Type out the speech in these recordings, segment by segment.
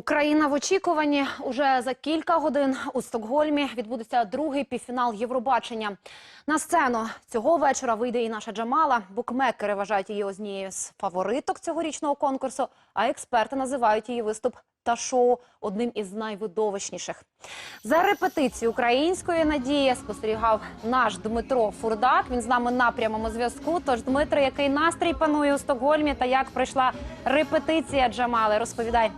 Україна в очікуванні уже за кілька годин у Стокгольмі відбудеться другий півфінал Євробачення. На сцену цього вечора вийде і наша Джамала. Букмекери вважають її однією з фавориток цьогорічного конкурсу, а експерти називають її виступ та шоу одним із найвидовищніших. За репетицію української надії спостерігав наш Дмитро Фурдак. Він з нами на прямому зв'язку. Тож, Дмитро, який настрій панує у Стокгольмі та як пройшла репетиція Джамали? Розповідай.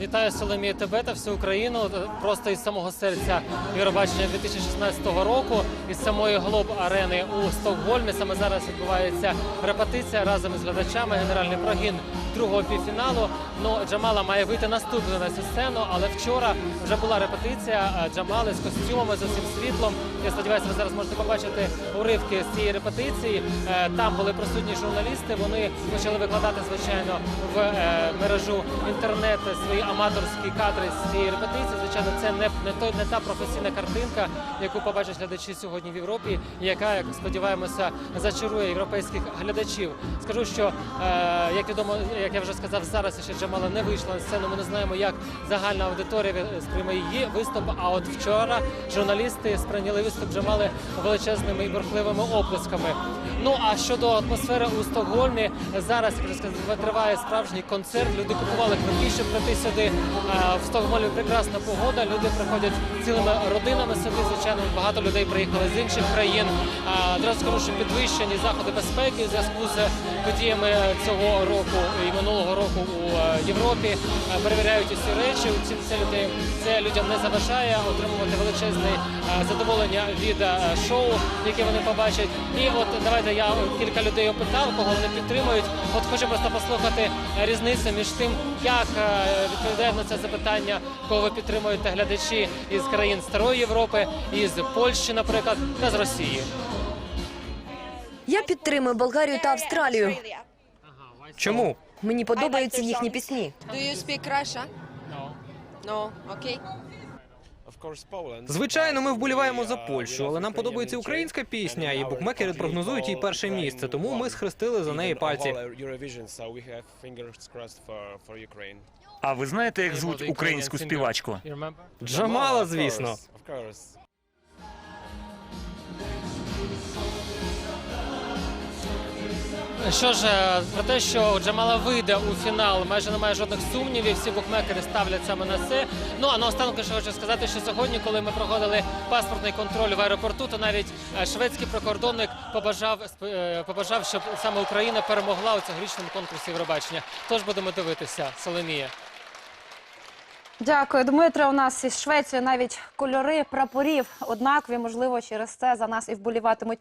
Вітаю Соломію тебе та всю Україну просто із самого серця Євробачення 2016 року із самої глоб арени у Стокгольмі. Саме зараз відбувається репетиція разом із глядачами. Генеральний прогін другого півфіналу. Ну Джамала має вийти наступною на цю сцену, але вчора вже була репетиція Джамали з костюмами з усім світлом. Я сподіваюся, ви зараз можете побачити уривки з цієї репетиції. Е, Там були присутні журналісти. Вони почали викладати звичайно в е, мережу інтернет свої аматорські кадри з цієї репетиції. Звичайно, це не, не той не та професійна картинка, яку побачать глядачі сьогодні в Європі, яка, як сподіваємося, зачарує європейських глядачів. Скажу, що е, як відомо, як я вже сказав, зараз ще Джамала не вийшла на сцену. Ми не знаємо, як загальна аудиторія сприйме її виступ. А от вчора журналісти сприйняли виступ Джамали величезними і бурхливими оплесками. Ну а щодо атмосфери у Стокгольмі, зараз як вже сказав, триває справжній концерт. Люди купували квитки, щоб прийти сюди. А, В Стокгольмі прекрасна погода. Люди приходять цілими родинами сюди. Звичайно, багато людей приїхали з інших країн. А, Одразу скажу, що підвищені заходи безпеки у зв'язку з подіями цього року і минулого року у е, Європі. Е, Перевіряють усі речі. Ці- Це людей це людям не заважає отримувати величезне е, задоволення від е, шоу, яке вони побачать. І от давайте я кілька людей опитав, кого вони підтримують. От хочу просто послухати е, різницю між тим, як е, на це запитання, кого ви підтримуєте глядачі із країн Старої Європи, із Польщі, наприклад, та з Росії. Я підтримую Болгарію та Австралію. Чому? Мені подобаються їхні пісні. Do you speak Russia? No. Okay. Звичайно, ми вболіваємо за Польщу, але нам подобається українська пісня, і букмекери прогнозують їй перше місце. Тому ми схрестили за неї пальці. А ви знаєте, як звуть українську співачку? Джамала, звісно. Що ж, е, про те, що Джамала вийде у фінал, майже немає жодних сумнівів. Всі букмекери ставлять саме на це. Ну а наостанок ще хочу сказати, що сьогодні, коли ми проходили паспортний контроль в аеропорту, то навіть е, шведський прикордонник побажав е, побажав, щоб саме Україна перемогла у цьогорічному конкурсі Євробачення. Тож будемо дивитися, Соломія. Дякую, Дмитро. У нас із Швеції навіть кольори прапорів однакові. Можливо, через це за нас і вболіватимуть.